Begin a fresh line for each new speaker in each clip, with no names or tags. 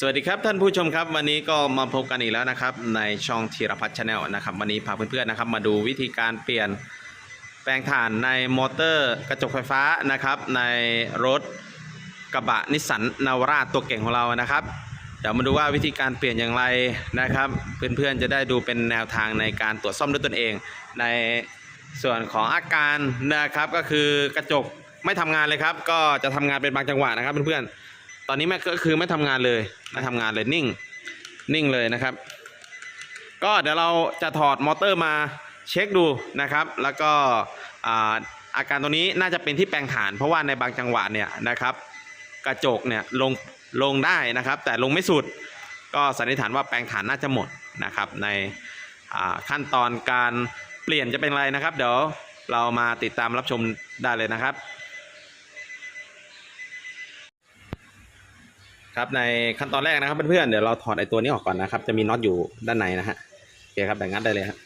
สวัสดีครับท่านผู้ชมครับวันนี้ก็มาพบกันอีกแล้วนะครับในช่องธีรพัฒน์ชาแนลนะครับวันนี้พาเพื่อนๆนะครับมาดูวิธีการเปลี่ยนแปลงถ่านในมอเตอร์กระจกไฟฟ้านะครับในรถกระบะนิสสันนาวราตัวเก่งของเรานะครับ เดี๋ยวมาดูว่าวิธีการเปลี่ยนอย่างไรนะครับ เพื่อนๆจะได้ดูเป็นแนวทางในการตรวจซ่อมด้วยตนเอง ในส่วนของอาการนะครับก็คือกระจกไม่ทำงานเลยครับ ก็จะทำงานเป็นบางจังหวะนะครับเพื่อนๆ ตอนนี้แม่ก็คือไม่ทำงานเลยไม่ทำงานเลยนิ่ง นิ่งเลยนะครับ ก็เดี๋ยวเราจะถอดมอเตอร์มาเช็คดูนะครับ แล้วก็อาอาการตรงนี้น่าจะเป็นที่แปลงฐาน เพราะว่าในบางจังหวะเนี่ยนะครับ กระจกเนี่ยลงลงได้นะครับ แต่ลงไม่สุด ก็สันนิษฐานว่าแปลงฐานน่าจะหมดนะครับ ในขั้นตอนการเปลี่ยนจะเป็นอะไรนะครับ เดี๋ยวเรามาติดตามรับชมได้เลยนะครับ ครับในขั้นตอนแรกนะครับเพื่อนๆเดี๋ยวเราถอดไอ้ตัวนี้ออกก่อนนะครับ จะมีน็อตอยู่ด้านในนะฮะโอเคครับแบ่งงัดได้เลยครับ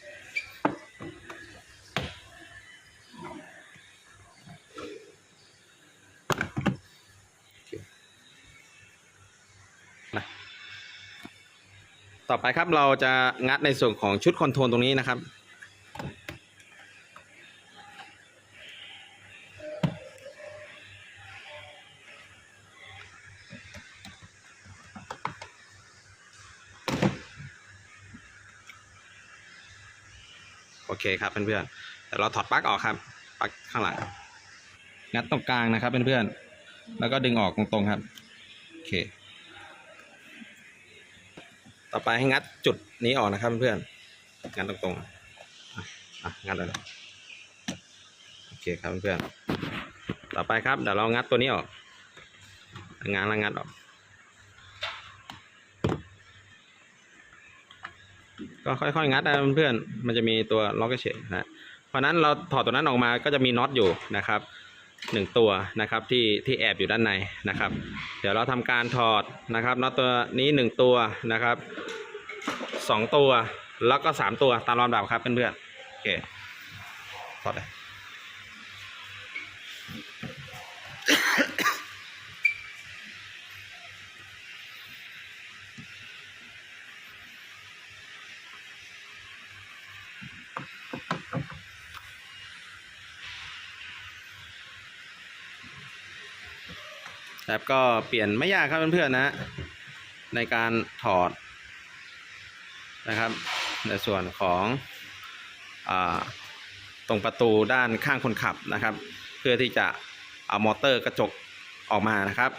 ต่อไปครับเราจะงัดในส่วนของชุดคอนโทรลตรงนี้นะครับ เคครับเพื่อนๆเดี๋ยวเราถอดปลั๊กออกครับปลั๊กข้างหลังงัดตรงกลางนะครับเพื่อนๆแล้วก็ดึงออกตรงๆครับโอเค ต่อไปให้งัดจุดนี้ออกนะครับเพื่อนๆงัดตรงๆอะงัดเลยโอเคครับเพื่อนๆต่อไปครับเดี๋ยวเรางัดตัวนี้ออก งานแล้วงัดออก ก็ค่อยๆงัดนะเพื่อนๆมันจะมีตัวล็อกเฉยนะเพราะนั้นเราถอดตัวนั้นออกมาก็จะมีน็อตอยู่นะครับหนึ่งตัวนะครับที่ที่แอบอยู่ด้านในนะครับ เดี๋ยวเราทำการถอดนะครับน็อตตัวนี้หนึ่งตัวนะครับสองตัวแล้วก็สามตัวตามลำดับครับเพื่อนๆโอเคถอดเลย ครับก็เปลี่ยนไม่ยากครับเพื่อนๆนะ ในการถอดนะครับ ในส่วนของอตรงประตูด้านข้างคนขับนะครับ เพื่อที่จะเอามอเตอร์กระจกออกมานะครับ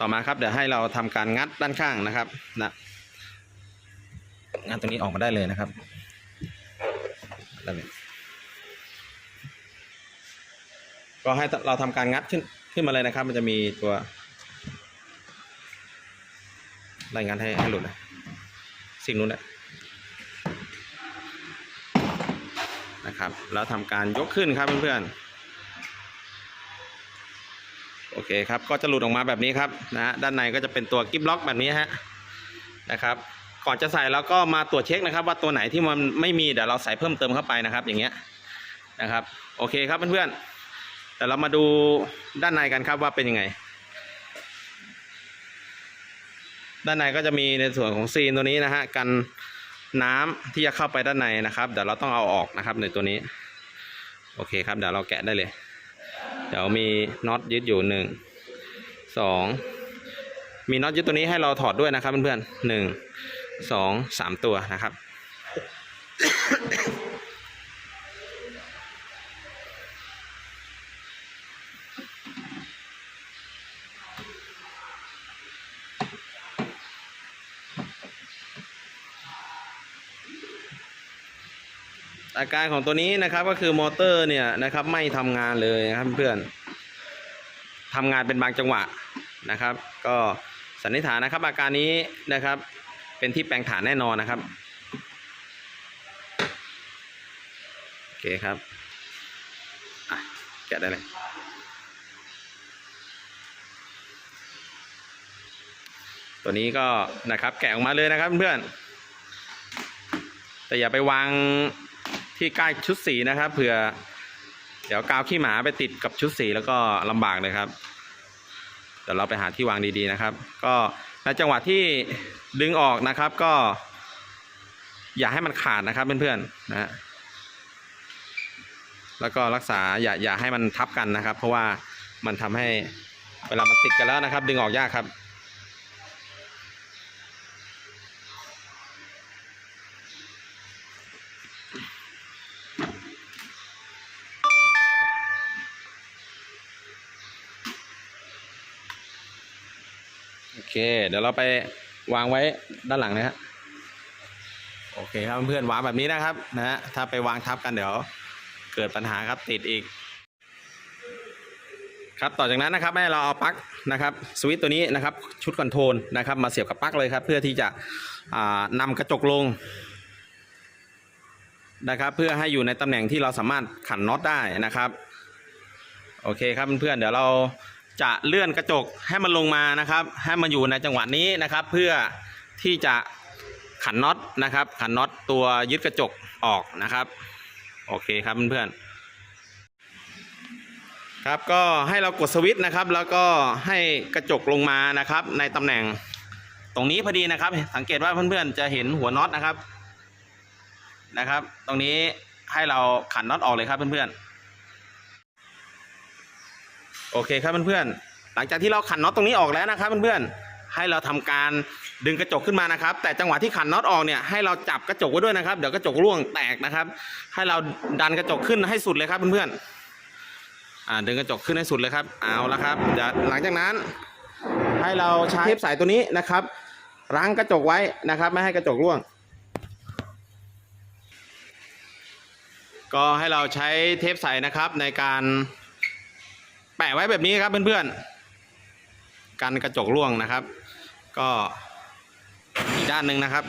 ต่อมาครับเดี๋ยวให้เราทำการงัดด้านข้างนะครับนะงัดตรงนี้ออกมาได้เลยนะครับได้เลยก็ให้เราทำการงัดขึ้นขึ้นมาเลยนะครับ มันจะมีตัว รายงานให้ให้หลุดนะสิ่งนู้นนะนะครับ แล้วทำการยกขึ้นครับเพื่อนๆ โอเคครับ ก็จะหลุดออกมาแบบนี้ครับนะฮะด้านในก็จะเป็นตัวกิฟล็อกแบบนี้ฮะนะครับ ก่อนจะใส่เราก็มาตรวจเช็คนะครับ ว่าตัวไหนที่มันไม่มีเดี๋ยวเราใส่เพิ่มเติมเข้าไปนะครับ อย่างเงี้ยนะครับ โอเคครับเพื่อนๆแต่เรามาดูด้านในกันครับว่าเป็นยังไง ด้านในก็จะมีในส่วนของซีนตัวนี้นะฮะกันน้ำที่จะเข้าไปด้านในนะครับเดี๋ยวเราต้องเอาออกนะครับในตัวนี้ โอเคครับเดี๋ยวเราแกะได้เลย เดี๋ยวมีน็อตยึดอยู่หนึ่งสองมีน็อตยึดตัวนี้ให้เราถอดด้วยนะครับเพื่อนๆหนึ่งสองสามตัวนะครับ อาการของตัวนี้นะครับก็คือมอเตอร์เนี่ยนะครับไม่ทำงานเลยนะครับเพื่อนทำงานเป็นบางจังหวะนะครับ ก็สันนิษฐานนะครับ อาการนี้นะครับ เป็นที่แปลงฐานแน่นอนนะครับโอเคครับอะแกะได้เลยตัวนี้ก็นะครับแกะออกมาเลยนะครับเพื่อนแต่อย่าไปวาง ที่ใกล้ชุดสีนะครับเผื่อ เดี๋ยวกาวขี้หมาไปติดกับชุดสีแล้วก็ลำบากเลยครับเดี๋ยวเราไปหาที่วางดีๆนะครับ ก็ในจังหวะที่ดึงออกนะครับก็ อย่าให้มันขาดนะครับเพื่อนๆนะแล้วก็รักษาอย่าอย่าให้มันทับกันนะครับ เพราะว่ามันทำให้เวลามันติดกันแล้วนะครับ ดึงออกยากครับ เคเดี๋ยวเราไปวางไว้ด้านหลังนะฮะโอเคครับเพื่อนวางแบบนี้นะครับนะฮะถ้าไปวางทับกันเดี๋ยวเกิดปัญหาครับติดอีก ครับต่อจากนั้นนะครับให้เราเอาปลั๊กนะครับสวิตช์ตัวนี้นะครับชุดคอนโทรลนะครับ มาเสียบกับปลั๊กเลยครับ เพื่อที่จะอ่านำกระจกลงนะครับ เพื่อให้อยู่ในตำแหน่งที่เราสามารถขันน็อตได้นะครับ โอเคครับเพื่อนเดี๋ยวเรา จะเลื่อนกระจกให้มันลงมานะครับ ให้มันอยู่ในจังหวะนี้นะครับ เพื่อที่จะขันน็อตนะครับ ขันน็อตตัวยึดกระจกออกนะครับ โอเคครับเพื่อนๆครับก็ให้เรากดสวิตช์นะครับ แล้วก็ให้กระจกลงมานะครับ ในตำแหน่งตรงนี้พอดีนะครับ สังเกตว่าเพื่อนๆจะเห็นหัวน็อตนะครับนะครับ ตรงนี้ให้เราขันน็อตออกเลยครับเพื่อนๆ โอเคครับเพื่อนๆ หลังจากที่เราขันน็อตตรงนี้ออกแล้วนะครับเพื่อนๆ ให้เราทำการดึงกระจกขึ้นมานะครับ แต่จังหวะที่ขันน็อตออกเนี่ยให้เราจับกระจกไว้ด้วยนะครับ เดี๋ยวกระจกร่วงแตกนะครับ ให้เราดันกระจกขึ้นให้สุดเลยครับเพื่อนๆ อ่าดึงกระจกขึ้นให้สุดเลยครับ เอาละครับเดี๋ยวหลังจากนั้น ให้เราใช้เทปใสตัวนี้นะครับรั้งกระจกไว้นะครับ ไม่ให้กระจกร่วง ก็ให้เราใช้เทปใสนะครับในการ แปะไว้แบบนี้ครับเพื่อนๆกันกระจกร่วงนะครับ ก็อีกด้านหนึ่งนะครับ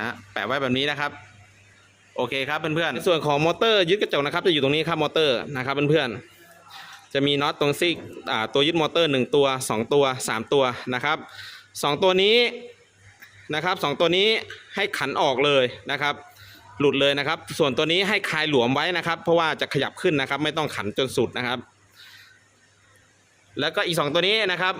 นะแปะไว้แบบนี้นะครับ โอเคครับเพื่อนๆในส่วนของมอเตอร์ยึดกระจกนะครับจะอยู่ตรงนี้ครับมอเตอร์นะครับเพื่อนๆจะมีน็อตตรงซีกตัวยึดมอเตอร์ 1 ตัว 2 ตัว 3 ตัวนะครับ 2 ตัวนี้นะครับสองตัวนี้ให้ขันออกเลยนะครับ หลุดเลยนะครับ ส่วนตัวนี้ให้คลายหลวมไว้นะครับ เพราะว่าจะขยับขึ้นนะครับ ไม่ต้องขันจนสุดนะครับ แล้วก็อีก 2 ตัวนี้นะครับ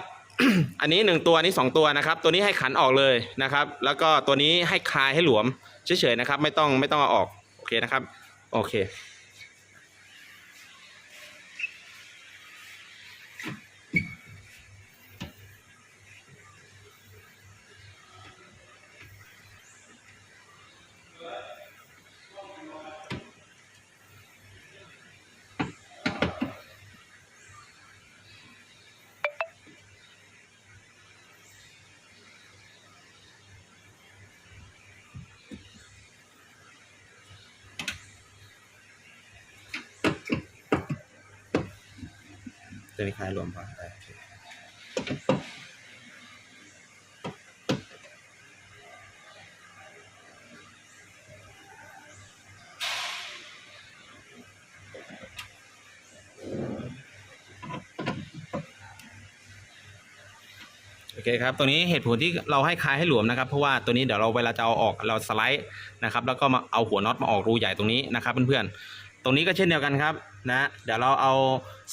อันนี้ 1 ตัวอันนี้2ตัวนะครับ ตัวนี้ให้ขันออกเลยนะครับ แล้วก็ตัวนี้ให้คลายให้หลวมเฉยๆนะครับ ไม่ต้องไม่ต้องเอาออกโอเคนะครับโอเค ตัวนี้คลายหลวมพอได้โอเคโอเคครับ ตัวนี้เหตุผลที่เราให้คลายให้หลวมนะครับ เพราะว่าตัวนี้เดี๋ยวเราเวลาจะเอาออกเราสไลด์นะครับ แล้วก็มาเอาหัวน็อตมาออกรูใหญ่ตรงนี้นะครับเพื่อนๆ ตรงนี้ก็เช่นเดียวกันครับนะเดี๋ยวเราเอา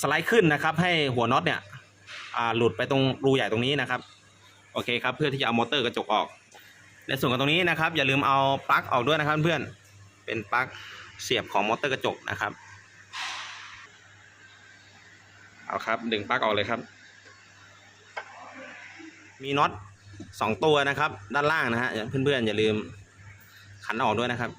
สไลด์ขึ้นนะครับ ให้หัวน็อตเนี่ยหลุดไปตรงรูใหญ่ตรงนี้นะครับโอเคครับเพื่อที่จะเอามอเตอร์กระจกออก ในส่วนของตรงนี้นะครับ อย่าลืมเอาปลั๊กออกด้วยนะครับเพื่อนเป็นปลั๊กเสียบของมอเตอร์กระจกนะครับเอาครับดึงปลั๊กออกเลยครับ มีน็อตสองตัวนะครับ ด้านล่างนะฮะเพื่อนๆอย่าลืมขันออกด้วยนะครับ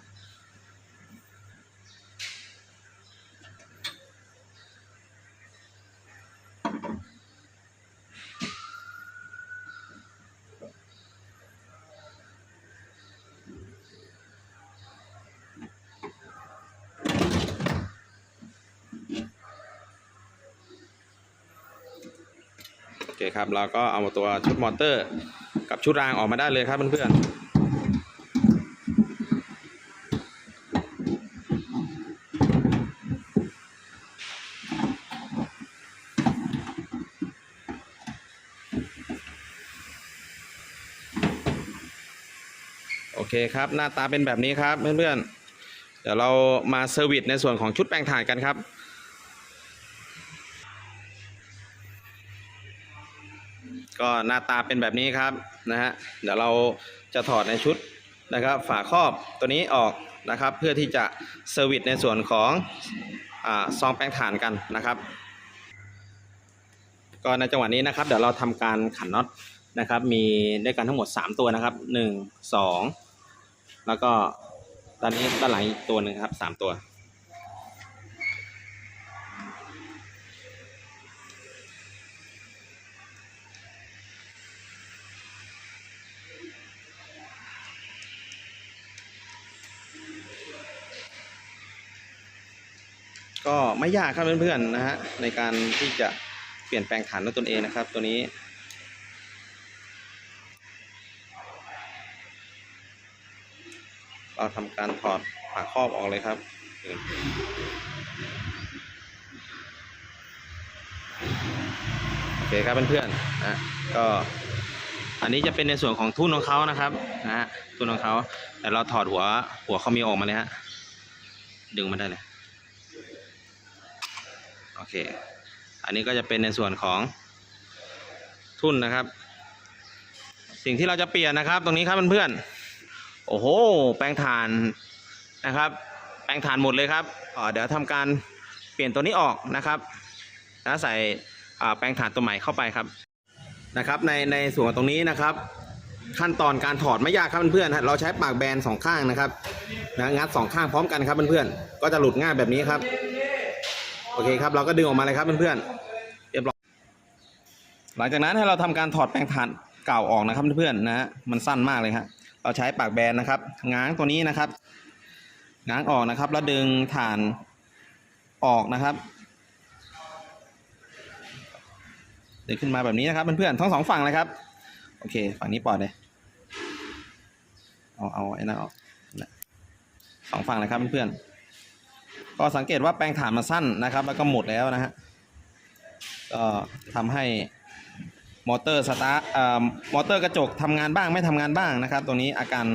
เคครับเราก็เอาตัวชุดมอเตอร์ กับชุดรางออกมาได้เลยครับเพื่อนๆโอเคครับ หน้าตาเป็นแบบนี้ครับเพื่อนๆ เดี๋ยวเรามาเซอร์วิสในส่วนของชุดแปลงถ่านกันครับ หน้าตาเป็นแบบนี้ครับนะฮะเดี๋ยวเราจะถอดในชุดนะครับ ฝาครอบตัวนี้ออกนะครับ เพื่อที่จะเซอร์วิสในส่วนของอซองแป้งถ่านกันนะครับ ก็ในจังหวะนี้นะครับ เดี๋ยวเราทำการขันน็อตนะครับ มีด้วยกันทั้งหมด 3 ตัวนะครับ 1 2 แล้วก็ด้านนี้ด้านหลังอีกตัวหนึ่งครับ 3 ตัว ก็ไม่ยากครับเพื่อนๆนะฮะในการที่จะเปลี่ยนแปลงฐานด้วยตนเองนะครับ ตัวนี้ เราทำการถอดฝาครอบออกเลยครับโอเคครับเพื่อนๆนะก็อันนี้จะเป็นในส่วนของทุ่นของเขานะครับนะฮะทุ่นของเขาแต่เราถอดหัวหัวเขามีออกมาเลยฮะดึงมาได้เลย โอเค อันนี้ก็จะเป็นในส่วนของทุ่นนะครับ สิ่งที่เราจะเปลี่ยนนะครับ ตรงนี้ครับเพื่อนๆโอ้โห แปลงฐานนะครับ แปลงฐานหมดเลยครับเดี๋ยวทำการเปลี่ยนตัวนี้ออกนะครับแล้วใส่แปลงฐานตัวใหม่เข้าไปครับนะครับ ในในส่วนของตรงนี้นะครับ ขั้นตอนการถอดไม่ยากครับเพื่อนๆเราใช้ปากแบนสองข้างนะครับนะงัดสองข้างพร้อมกันครับเพื่อนๆก็จะหลุดง่ายแบบนี้ครับ เคครับเราก็ดึงออกมาเลยครับเพื่อนๆเรียบร้อยหลังจากนั้นให้เราทำการถอดแปรงถ่านเก่าออกนะครับเพื่อนๆนะฮะมันสั้นมากเลยครับเราใช้ปากแบนนะครับ ง้างตัวนี้นะครับ ง้างออกนะครับ แล้วดึงถ่านออกนะครับดึงขึ้นมาแบบนี้นะครับเพื่อนๆทั้งสองฝั่งเลยครับ โอเค ฝั่งนี้ปล่อยเลยเอาเอาไอ้นั่นออกสองฝั่งเลยครับเพื่อนๆ ก็สังเกตว่าแปลงฐานมันสั้นนะครับ แล้วก็หมดแล้วนะฮะก็ทำให้มอเตอร์สตาร์เอ่อมอเตอร์กระจกทำงานบ้างไม่ทำงานบ้างนะครับ ตรงนี้อาการ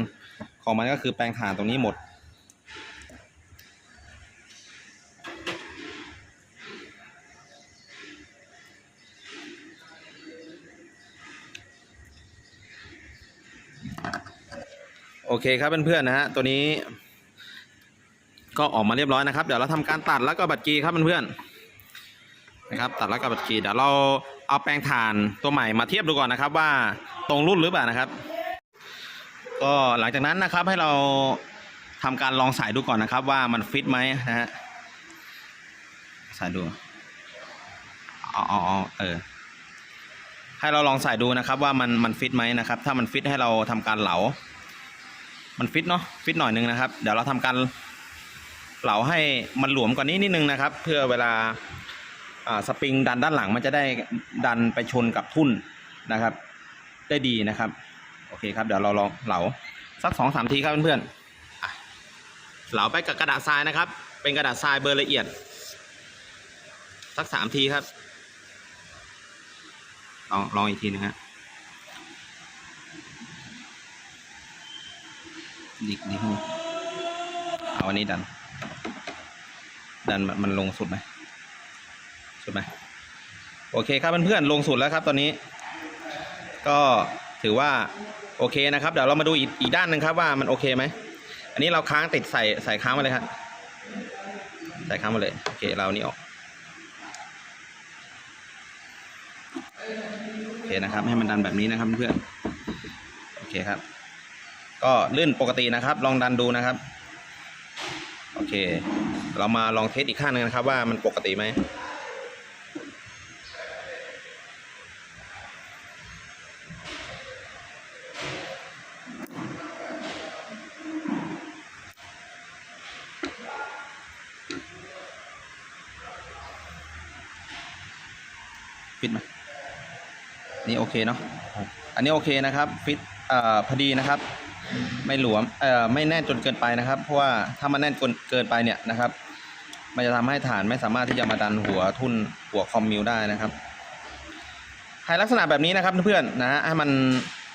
ของมันก็คือแปลงฐานตรงนี้หมดโอเคครับเพื่อนๆนะฮะตัวนี้ ก็ออกมาเรียบร้อยนะครับ เดี๋ยวเราทำการตัดแล้วก็บัตรกีครับเพื่อนๆนะครับ ตัดแล้วก็บัตรกีเดี๋ยวเราเอาแปรงถ่านตัวใหม่มาเทียบดูก่อนนะครับ ว่าตรงรุ่นหรือเปล่านะครับ ก็หลังจากนั้นนะครับให้เราทำการลองสายดูก่อนนะครับ ว่ามันฟิตไหมนะฮะสายดูอ๋อเออให้เราลองใส่ดูนะครับว่ามันมันฟิตไหมนะครับ ถ้ามันฟิตให้เราทำการเหลา มันฟิตเนาะฟิตหน่อยนึงนะครับ เดี๋ยวเราทำการ เหลาให้มันหลวมกว่านี้นิดนึงนะครับ เพื่อเวลาสปริงดันด้านหลังมันจะได้ดันไปชนกับทุ่นนะครับ ได้ดีนะครับ โอเคครับเดี๋ยวเราลองเหลาสักสองสามทีครับเพื่อนๆเหลาไปกับกระดาษทรายนะครับ เป็นกระดาษทรายเบอร์ละเอียด สักสามทีครับลองลองอีกทีนึงฮะดิกดิกเอาอันนี้ดัน ดันมันลงสุดไหมสุดไหมโอเคครับเพื่อนๆลงสุดแล้วครับตอนนี้ ก็ถือว่าโอเคนะครับ เดี๋ยวเรามาดูอีกอีกด้านหนึ่งครับว่ามันโอเคไหมอันนี้เราค้างติดใส่ใส่ค้างมาเลยครับใส่ค้างมาเลยโอเคเราเอานี่ออกโอเคนะครับ ให้มันดันแบบนี้นะครับเพื่อนโอเคครับ ก็ลื่นปกตินะครับ ลองดันดูนะครับ โอเค เรามาลองเทสอีกข้างหนึงนะครับ ว่ามันปกติไหมฟิตไหมนี่โอเคเนาะอันนี้โอเคนะครับฟิตเอ่อพอดีนะครับ ไม่หลวมเอ่อไม่แน่นจนเกินไปนะครับ เพราะว่าถ้ามันแน่นจนเกินไปเนี่ยนะครับ มันจะทำให้ฐานไม่สามารถที่จะมาดันหัวทุ่นหัวคอมมิวได้นะครับ ให้ลักษณะแบบนี้นะครับเพื่อนๆนะฮะให้มัน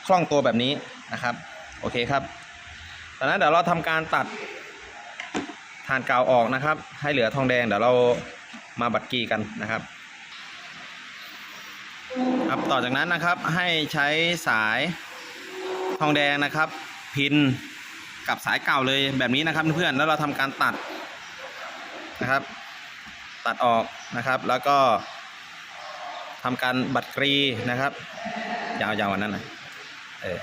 คล่องตัวแบบนี้นะครับ โอเคครับตอนนั้นเดี๋ยวเราทำการตัดฐานเก่าออกนะครับ ให้เหลือทองแดงเดี๋ยวเรามาบัดกีกันนะครับครับต่อจากนั้นนะครับให้ใช้สายทองแดงนะครับ พินกับสายเก่าเลยแบบนี้นะครับเพื่อนๆแล้วเราทำการตัด นะครับ ตัดออกนะครับ แล้วก็ทำการบัดกรีนะครับยาวๆวันนั้นนะเออ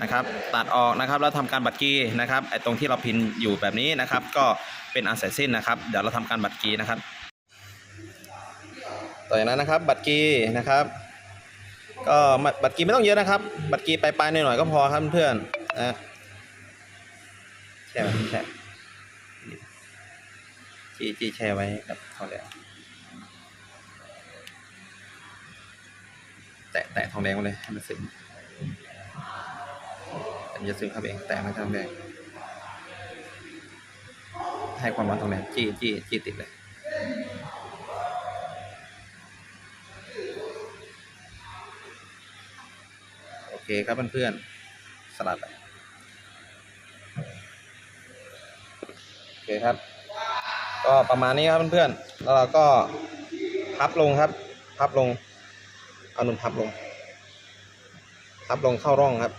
นะครับตัดออกนะครับแล้วทำการบัดกรีนะครับไอ้ตรงที่เราพินอยู่แบบนี้นะครับ ก็เป็นอันเสร็จสิ้นนะครับ เดี๋ยวเราทำการบัดกรีนะครับ ต่อจากนั้นนะครับ บัตรกีนะครับ ก็บัตรกีไม่ต้องเยอะนะครับ บัตรกีปลายๆหน่อยๆก็พอครับเพื่อนนะแช่ไว้แช่ จีจีแช่ไว้กับเขาแล้ว แตะแตะทองแดงไว้เลยให้มันซึมมันจะซึมเข้าไปเองแตะม่ทองแดงให้ความร้อนทองแดงจี้จี้จี้ติดเลยโอเคครับเพื่อนๆสลัดไปโอเคครับ ก็ประมาณนี้ครับเพื่อนๆ แล้วเราก็พับลงครับ พับลง เอาหนุ่มพับลง พับลงเข้าร่องครับ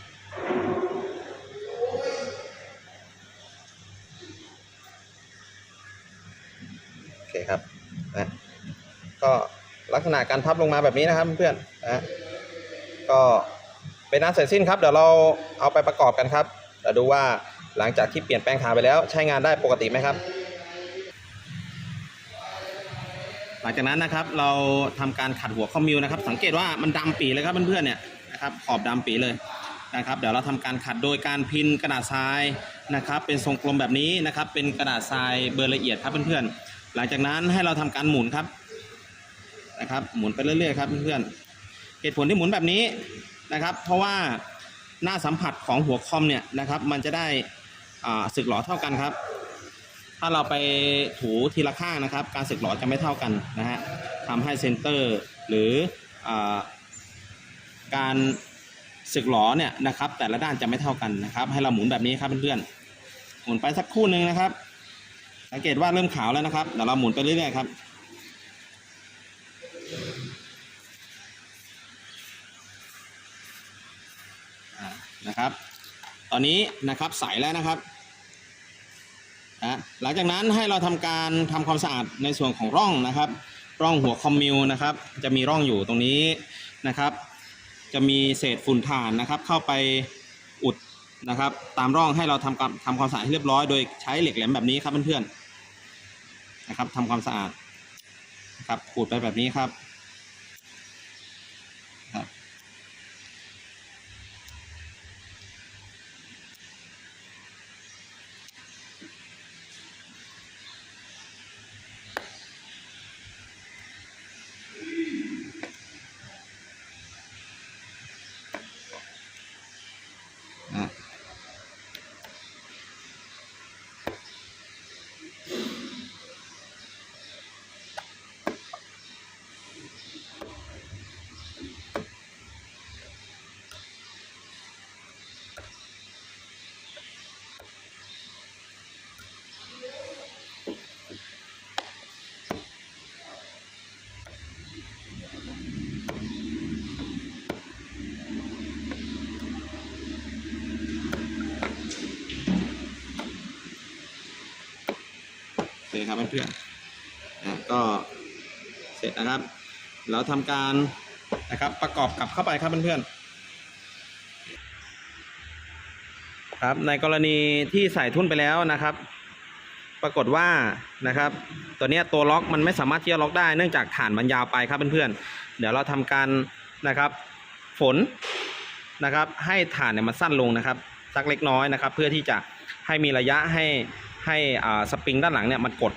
โอเคครับนะก็ลักษณะการพับลงมาแบบนี้นะครับเพื่อนๆนะก็เป็นอันเสร็จสิ้นครับ เดี๋ยวเราเอาไปประกอบกันครับเดี๋ยวดูว่าหลังจากที่เปลี่ยนแปลงฐานไปแล้วใช้งานได้ปกติไหมครับ หลังจากนั้นนะครับเราทำการขัดหัวคอมมิวนะครับ สังเกตว่ามันดำปีเลยครับเพื่อนๆเนี่ยนะครับขอบดำปีเลยนะครับ เดี๋ยวเราทำการขัดโดยการพินกระดาษทรายนะครับ เป็นทรงกลมแบบนี้นะครับ เป็นกระดาษทรายเบอร์ละเอียดครับเพื่อนๆหลังจากนั้นให้เราทำการหมุนครับนะครับ หมุนไปเรื่อยๆครับเพื่อนๆเหตุผลที่หมุนแบบนี้นะครับ เพราะว่าหน้าสัมผัสของหัวคอมเนี่ยนะครับ มันจะได้อ่าสึกหลอเท่ากันครับ ถ้าเราไปถูทีละข้างนะครับ การสึกหลอจะไม่เท่ากันนะฮะทำให้เซนเตอร์หรืออการสึกหลอเนี่ยนะครับ แต่ละด้านจะไม่เท่ากันนะครับ ให้เราหมุนแบบนี้ครับเพื่อนๆหมุนไปสักคู่หนึ่งนะครับ สังเกตว่าเริ่มขาวแล้วนะครับเดี๋ยวเราหมุนไปเรื่อยๆครับนะครับ ตอนนี้นะครับใสแล้วนะครับ นะหลังจากนั้นให้เราทำการทำความสะอาดในส่วนของร่องนะครับ ร่องหัวคอมมิวนะครับ จะมีร่องอยู่ตรงนี้นะครับ จะมีเศษฝุ่นถ่านนะครับ เข้าไปอุดนะครับ ตามร่องให้เราทำความทำความสะอาดให้เรียบร้อยโดยใช้เหล็กแหลมแบบนี้ครับเพื่อนๆนะครับทำความสะอาดนะครับขูดไปแบบนี้ครับ เครับเพื่อนๆนะก็เสร็จนะครับ เราทำการนะครับประกอบกลับเข้าไปครับเพื่อนๆครับในกรณีที่ใส่ทุ่นไปแล้วนะครับ ปรากฏว่านะครับ ตัวเนี้ยตัวล็อกมันไม่สามารถที่จะล็อกได้เนื่องจากฐานมันยาวไปครับเพื่อนๆเดี๋ยวเราทำการนะครับ ฝนนะครับ ให้ฐานเนี่ยมันสั้นลงนะครับสักเล็กน้อยนะครับ เพื่อที่จะให้มีระยะให้ ให้อ่าสปริงด้านหลังเนี่ยมันกด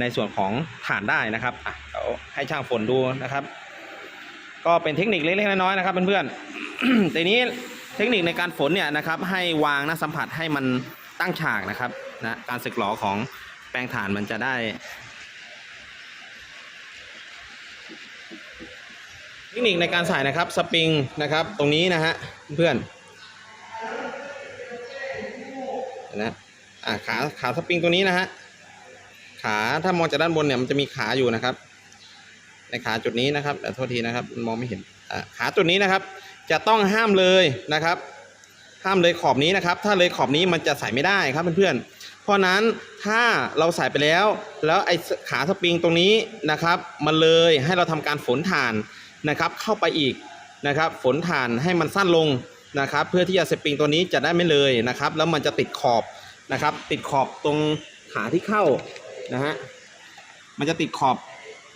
ในส่วนของฐานได้นะครับอะเดี๋ยวให้ช่างฝนดูนะครับ ก็เป็นเทคนิคเล็กๆน้อยๆนะครับเพื่อนๆ ทีนี้เทคนิคในการฝนเนี่ยนะครับให้วางหน้าสัมผัสให้มันตั้งฉากนะครับนะการสึกหลอของแปลงฐานมันจะได้เทคนิคในการใส่นะครับสปริงนะครับตรงนี้นะฮะเพื่อนนะ อ่าขาขาสปริงตัวนี้นะฮะขาถ้ามองจากด้านบนเนี่ยมันจะมีขาอยู่นะครับ ในขาจุดนี้นะครับแต่โทษทีนะครับมองไม่เห็นอ่าขาจุดนี้นะครับ จะต้องห้ามเลยนะครับ ห้ามเลยขอบนี้นะครับ ถ้าเลยขอบนี้มันจะใส่ไม่ได้ครับเพื่อนๆเพราะนั้นถ้าเราใส่ไปแล้ว แล้วไอ้ขาสปริงตรงนี้นะครับมันเลยให้เราทำการฝนถ่านนะครับ เข้าไปอีกนะครับ ฝนถ่านให้มันสั้นลงนะครับ เพื่อที่จะสปริงตัวนี้จะได้ไม่เลยนะครับ แล้วมันจะติดขอบ นะครับ ติดขอบตรงขาที่เข้านะฮะมันจะติดขอบ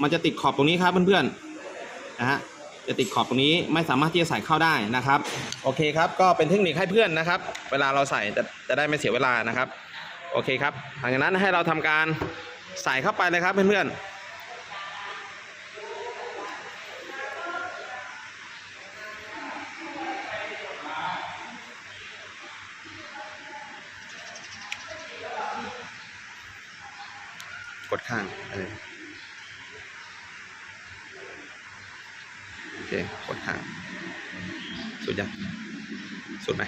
มันจะติดขอบตรงนี้ครับเพื่อนๆนะฮะจะติดขอบตรงนี้ไม่สามารถที่จะใส่เข้าได้นะครับ โอเคครับ ก็เป็นเทคนิคให้เพื่อนนะครับ เวลาเราใส่จะจะได้ไม่เสียเวลานะครับ โอเคครับหลังจากนั้นให้เราทำการใส่เข้าไปเลยครับเพื่อนๆ กดข้างเออโอเค กดข้าง สุดยัง สุดไหม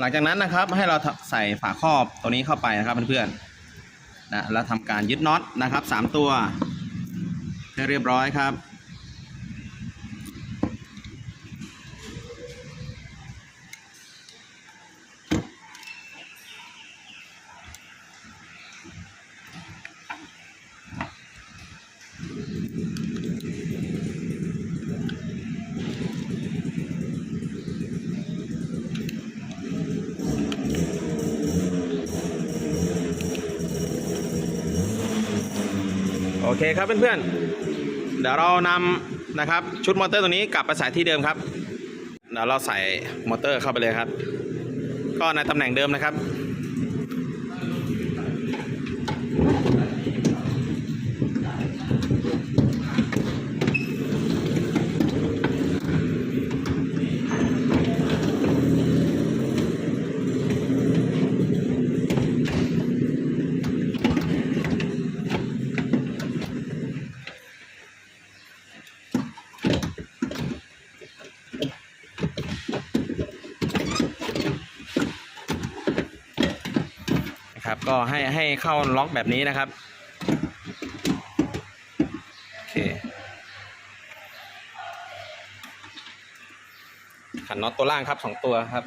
หลังจากนั้นนะครับให้เราใส่ฝาครอบตัวนี้เข้าไปนะครับเพื่อนๆนะแล้วทำการยึดน็อตนะครับสามตัวให้เรียบร้อยครับ ครับเพื่อนๆ เดี๋ยวเรานำนะครับชุดมอเตอร์ตัวนี้กลับไปใส่ที่เดิมครับ เดี๋ยวเราใส่มอเตอร์เข้าไปเลยครับ ก็ในตำแหน่งเดิมนะครับ ก็ให้ให้เข้าล็อกแบบนี้นะครับโอเคขันน็อตตัวล่างครับสองตัวครับ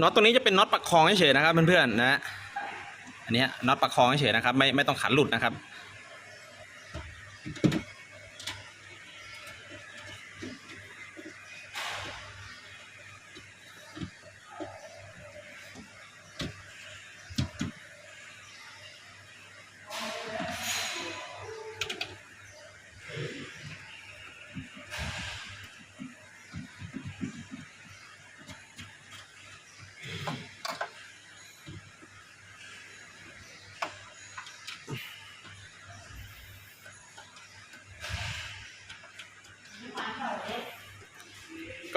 น็อตตัวนี้จะเป็นน็อตประคองเฉยๆนะครับเพื่อนๆนะอันนี้น็อตประคองเฉยๆนะครับไม่ไม่ต้องขันหลุดนะครับ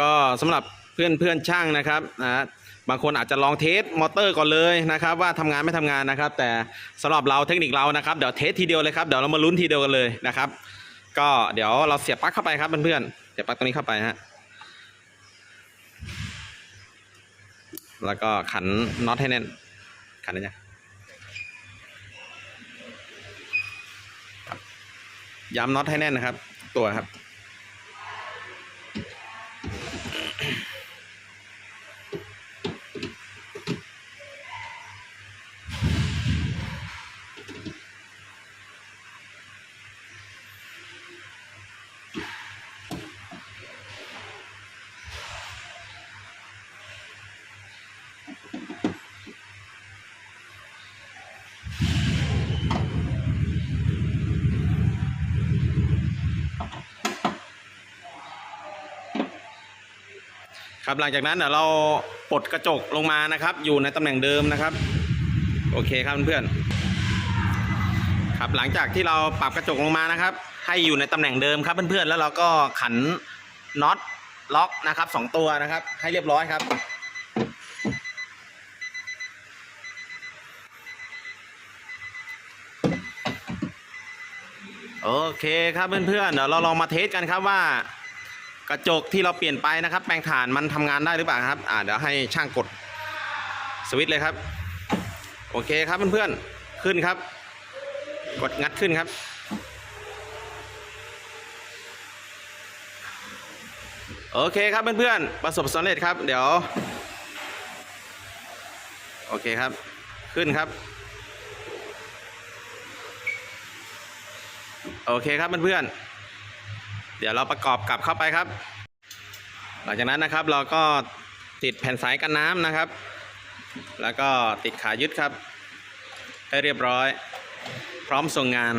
ก็สำหรับเพื่อนเพื่อนช่างนะครับนะบางคนอาจจะลองเทสมอเตอร์ก่อนเลยนะครับ ว่าทำงานไม่ทำงานนะครับ แต่สำหรับเราเทคนิคเรานะครับเดี๋ยวเทสทีเดียวเลยครับเดี๋ยวเรามาลุ้นทีเดียวกันเลยนะครับ ก็เดี๋ยวเราเสียบปลั๊กเข้าไปครับเพื่อนๆเสียบปลั๊กตรงนี้เข้าไปฮะแล้วก็ขันน็อตให้แน่น ขันได้ยังย้ำน็อตให้แน่นนะครับ ตัวครับ ครับหลังจากนั้นเดี๋ยวเราปลดกระจกลงมานะครับ อยู่ในตำแหน่งเดิมนะครับ โอเคครับเพื่อนๆครับหลังจากที่เราปรับกระจกลงมานะครับ ให้อยู่ในตำแหน่งเดิมครับเพื่อนๆแล้วเราก็ขันน็อตล็อกนะครับสองตัวนะครับ ให้เรียบร้อยครับโอเคครับเพื่อนๆเดี๋ยวเราลองมาเทสกันครับว่า กระจกที่เราเปลี่ยนไปนะครับ แปลงถ่านมันทำงานได้หรือเปล่าครับอ่าเดี๋ยวให้ช่างกดสวิตช์เลยครับ โอเคครับเพื่อนๆขึ้นครับ กดงัดขึ้นครับ โอเคครับเพื่อนๆประสบสำเร็จครับ เดี๋ยว โอเคครับ ขึ้นครับโอเคครับเพื่อนๆ เดี๋ยวเราประกอบกลับเข้าไปครับ หลังจากนั้นนะครับเราก็ติดแผ่นสายกันน้ำนะครับ แล้วก็ติดขายึดครับ ให้เรียบร้อย พร้อมส่งงาน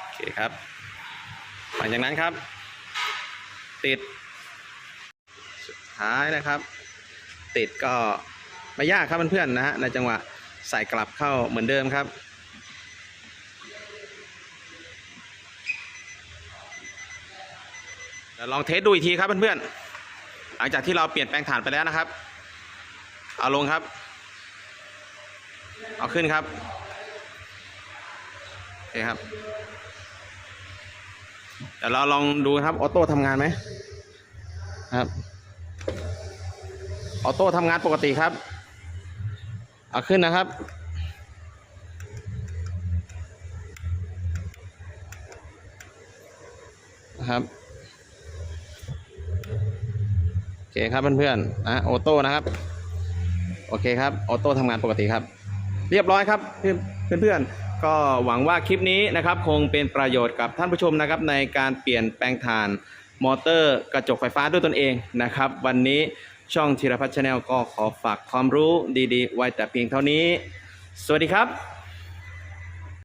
โอเคครับ หลังจาก นั้นครับ ติด สุดท้ายนะครับ ติดก็ไม่ยากครับเพื่อนๆนะฮะในจังหวะใส่กลับเข้าเหมือนเดิมครับเดี๋ยวลองเทสดูอีกทีครับเพื่อนๆ หลังจากที่เราเปลี่ยนแปลงฐานไปแล้วนะครับ เอาลงครับ เอาขึ้นครับโอเคครับ เดี๋ยวเราลองดูครับออโต้ทำงานไหมครับออโต้ทำงานปกติครับเอาขึ้นนะครับ ครับโอเคครับเพื่อนๆนะออโต้นะครับ โอเคครับออโต้ทำงานปกติครับ เรียบร้อยครับเพื่อนเพื่อนๆ ก็หวังว่าคลิปนี้นะครับคงเป็นประโยชน์กับท่านผู้ชมนะครับในการเปลี่ยนแปลงฐานมอเตอร์กระจกไฟฟ้าด้วยตนเองนะครับ วันนี้ช่องธีรพัฒน์ชาแนลก็ขอฝากความรู้ดีๆ ไว้แต่เพียงเท่านี้ สวัสดีครับ